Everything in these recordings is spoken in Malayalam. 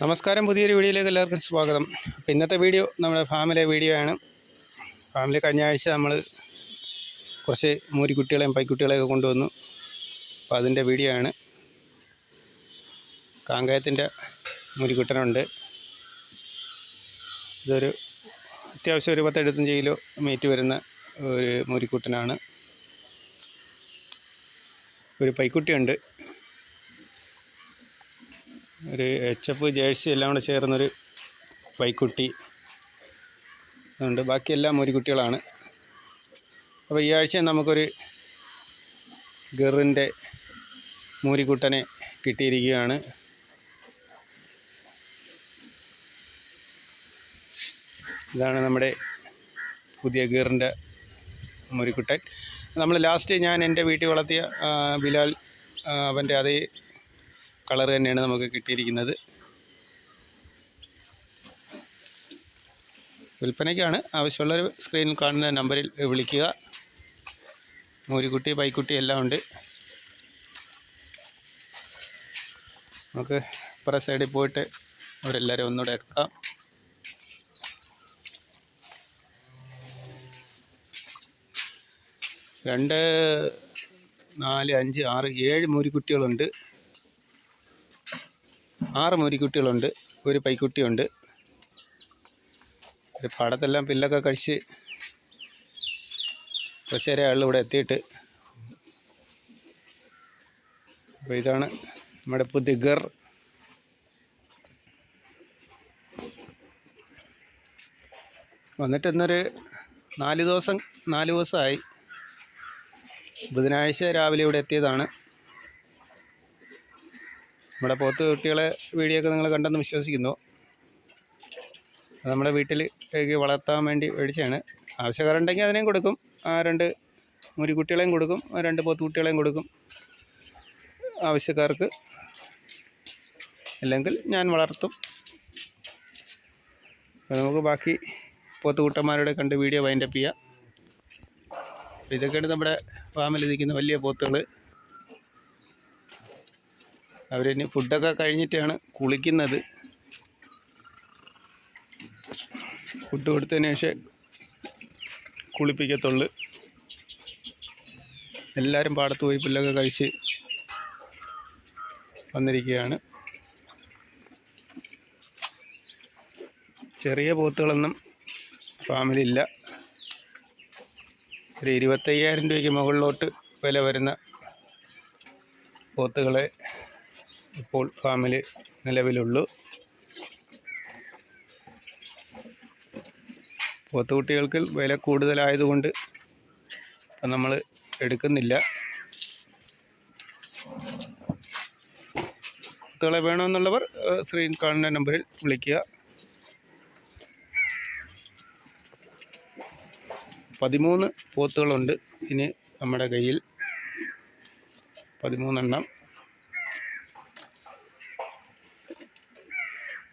നമസ്കാരം പുതിയൊരു വീഡിയോയിലേക്ക് എല്ലാവർക്കും സ്വാഗതം. ഇന്നത്തെ വീഡിയോ നമ്മുടെ ഫാമിലെ വീഡിയോ ആണ്. ഫാമിലി കഴിഞ്ഞ ആഴ്ച നമ്മൾ കുറച്ച് മൂരിക്കുട്ടികളെയും പൈക്കുട്ടികളെയൊക്കെ കൊണ്ടുവന്നു. അപ്പോൾ അതിന്റെ വീഡിയോ ആണ്. കാങ്കയത്തിന്റെ മൂരിക്കുട്ടനുണ്ട് ഇതൊരു അത്യാവശ്യം ഒരു പത്തെഴുപത്തഞ്ച് കിലോ മീറ്റ് വരുന്ന ഒരു മൂരിക്കുട്ടനാണ് ഒരു പൈക്കുട്ടിയുണ്ട്. ഒരു എച്ച് എഫ് ജേഴ്സി എല്ലാം കൂടെ ചേർന്നൊരു പൈക്കുട്ടി. ഉണ്ട് ബാക്കിയെല്ലാം മുരിക്കുട്ടികളാണ് അപ്പോൾ ഈ ആഴ്ച നമുക്കൊരു ഗറിന്റെ മൂരിക്കുട്ടനെ കിട്ടിയിരിക്കുകയാണ്. ഇതാണ് നമ്മുടെ പുതിയ ഗീറിന്റെ മുരിക്കുട്ടൻ. നമ്മൾ ലാസ്റ്റ് ഞാൻ എന്റെ വീട്ടിൽ വളർത്തിയ ബിലാൽ അവന്റെ അതേ കളർ തന്നെയാണ് നമുക്ക് കിട്ടിയിരിക്കുന്നത്. വിൽപ്പനയ്ക്കാണ് ആവശ്യമുള്ള ഒരു സ്ക്രീനിൽ കാണുന്ന നമ്പറിൽ വിളിക്കുക. മൂരിക്കുട്ടി പൈക്കുട്ടി എല്ലാം ഉണ്ട്. നമുക്ക് ഇപ്പുറ സൈഡിൽ പോയിട്ട് അവരെല്ലാവരും ഒന്നുകൂടെ എടുക്കാം. രണ്ട് നാല് അഞ്ച് ആറ് ഏഴ് മൂരിക്കുട്ടികളുണ്ട്. ആറ് മൂരിക്കുട്ടികളുണ്ട് ഒരു പൈക്കുട്ടിയുണ്ട്. ഒരു പാടത്തെല്ലാം പില്ലൊക്കെ കഴിച്ച് കുറച്ച് നേരം ആളുകൾ ഇവിടെ എത്തിയിട്ട്. അപ്പോൾ ഇതാണ് നമ്മുടെ പുതിഗർ. വന്നിട്ട് ഇന്നൊരു നാല് ദിവസം നാല് ദിവസമായി. ബുധനാഴ്ച രാവിലെ ഇവിടെ എത്തിയതാണ്. നമ്മുടെ പോത്ത് കുട്ടികളെ വീഡിയോ ഒക്കെ നിങ്ങൾ കണ്ടെന്ന് വിശ്വസിക്കുന്നു. നമ്മുടെ വീട്ടിലേക്ക് വളർത്താൻ വേണ്ടി മേടിച്ചാണ് ആവശ്യക്കാരുണ്ടെങ്കിൽ അതിനെയും കൊടുക്കും. ആ രണ്ട് മുരിക്കുട്ടികളെയും കൊടുക്കും. രണ്ട് പോത്ത് കുട്ടികളെയും കൊടുക്കും. ആവശ്യക്കാർക്ക് അല്ലെങ്കിൽ ഞാൻ വളർത്തും. നമുക്ക് ബാക്കി പോത്തുകൂട്ടന്മാരുടെ കണ്ട് വീഡിയോ വൈൻഡപ്പ് ചെയ്യാം. ഇതൊക്കെയാണ് നമ്മുടെ ഫാമിലിരിക്കുന്ന വലിയ പോത്തുകൾ അവരിനി ഫുഡൊക്കെ കഴിഞ്ഞിട്ടാണ് കുളിക്കുന്നത്. ഫുഡ് കൊടുത്തതിന് ശേഷം കുളിപ്പിക്കത്തുള്ളു. എല്ലാവരും പാടത്ത് പോയി പുല്ലൊക്കെ കഴിച്ച് വന്നിരിക്കുകയാണ്. ചെറിയ പോത്തുകളൊന്നും ഫാമിലില്ല ഒരു ഇരുപത്തയ്യായിരം രൂപയ്ക്ക് മുകളിലോട്ട് വില വരുന്ന പോത്തുകളെ ഇപ്പോൾ ഫാമിൽ നിലവിലുള്ളൂ. പോത്തുകുട്ടികൾക്ക് വില കൂടുതലായതുകൊണ്ട് നമ്മൾ എടുക്കുന്നില്ല. പോത്തുകളെ വേണമെന്നുള്ളവർ സ്ക്രീൻ കാണുന്ന നമ്പറിൽ വിളിക്കുക. പതിമൂന്ന് പോത്തുകളുണ്ട് ഇനി നമ്മുടെ കയ്യിൽ. പതിമൂന്നെണ്ണം.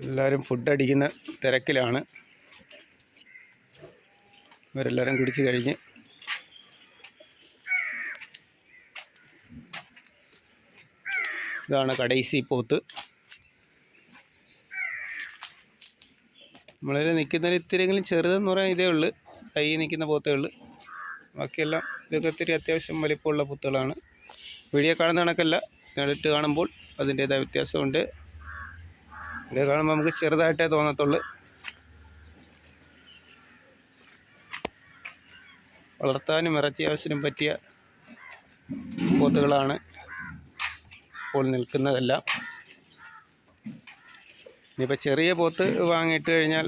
എല്ലാവരും ഫുഡ് അടിക്കുന്ന തിരക്കിലാണ്. ഇവരെല്ലാവരും കുടിച്ച് കഴിഞ്ഞ്. ഇതാണ് കടൈസി പോത്ത്. നമ്മളിൽ നിൽക്കുന്നതിൽ ഇത്തിരിയെങ്കിലും ചെറുതെന്ന് പറയാൻ ഇതേ ഉള്ളു. കൈ നിൽക്കുന്ന പോത്തേ ഉള്ളു. ബാക്കിയെല്ലാം ഇതൊക്കെ ഇത്തിരി അത്യാവശ്യം വലിപ്പമുള്ള പോത്തുകളാണ്. വീഡിയോ കാണുന്ന കണക്കല്ല. നേരിട്ട് കാണുമ്പോൾ അതിന്റേതായ വ്യത്യാസമുണ്ട്. ഇത് കാണുമ്പോൾ നമുക്ക് ചെറുതായിട്ടേ തോന്നത്തുള്ളൂ. വളർത്താനും ഇറച്ചി ആവശ്യത്തിനും പറ്റിയ പോത്തുകളാണ് ഇപ്പോൾ നിൽക്കുന്നതെല്ലാം. ഇനിയിപ്പോൾ ചെറിയ പോത്ത് വാങ്ങിയിട്ട് കഴിഞ്ഞാൽ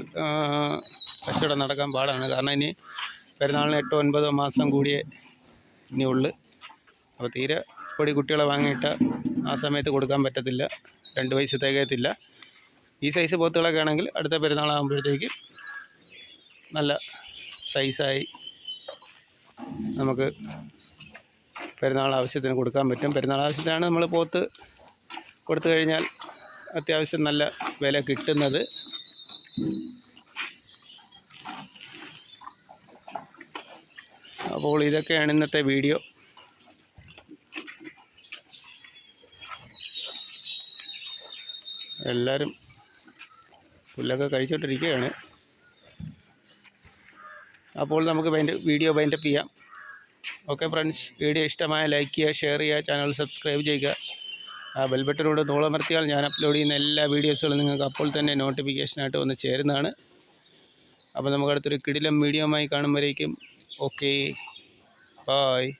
കച്ചവടം നടക്കാൻ പാടാണ്. കാരണം ഇനി പെരുന്നാളിന് എട്ടോ ഒൻപതോ മാസം കൂടിയേ ഇനി ഉള്ളു. അപ്പോൾ തീരെ പൊടി കുട്ടികളെ വാങ്ങിയിട്ട് ആ സമയത്ത് കൊടുക്കാൻ പറ്റത്തില്ല. രണ്ട് വയസ്സ് തികയത്തില്ല. ഈ സൈസ് പോത്തുകളൊക്കെ ആണെങ്കിൽ അടുത്ത പെരുന്നാളാകുമ്പോഴത്തേക്ക് നല്ല സൈസായി നമുക്ക് പെരുന്നാൾ ആവശ്യത്തിന് കൊടുക്കാൻ പറ്റും. പെരുന്നാൾ ആവശ്യത്തിനാണ് നമ്മൾ പോത്ത് കൊടുത്തു കഴിഞ്ഞാൽ അത്യാവശ്യം നല്ല വില കിട്ടുന്നത്. അപ്പോൾ ഇതൊക്കെയാണ് ഇന്നത്തെ വീഡിയോ. എല്ലാവരും പുല്ലൊക്കെ കഴിച്ചുകൊണ്ടിരിക്കുകയാണ് അപ്പോൾ നമുക്ക് വൈൻഡ് വീഡിയോ വൈൻഡപ്പ് ചെയ്യാം. ഓക്കെ ഫ്രണ്ട്സ് വീഡിയോ ഇഷ്ടമായ ലൈക്ക് ചെയ്യുക ഷെയർ ചെയ്യുക ചാനൽ സബ്സ്ക്രൈബ് ചെയ്യുക. ആ ബെൽബട്ടനോട് നൂളമർത്തിയാൽ ഞാൻ അപ്ലോഡ് ചെയ്യുന്ന എല്ലാ വീഡിയോസുകളും നിങ്ങൾക്ക് അപ്പോൾ തന്നെ നോട്ടിഫിക്കേഷനായിട്ട് വന്ന് ചേരുന്നതാണ്. അപ്പോൾ നമുക്ക് അടുത്തൊരു കിടിലം വീഡിയോമായി കാണുമ്പോഴേക്കും ഓക്കെ ബായ്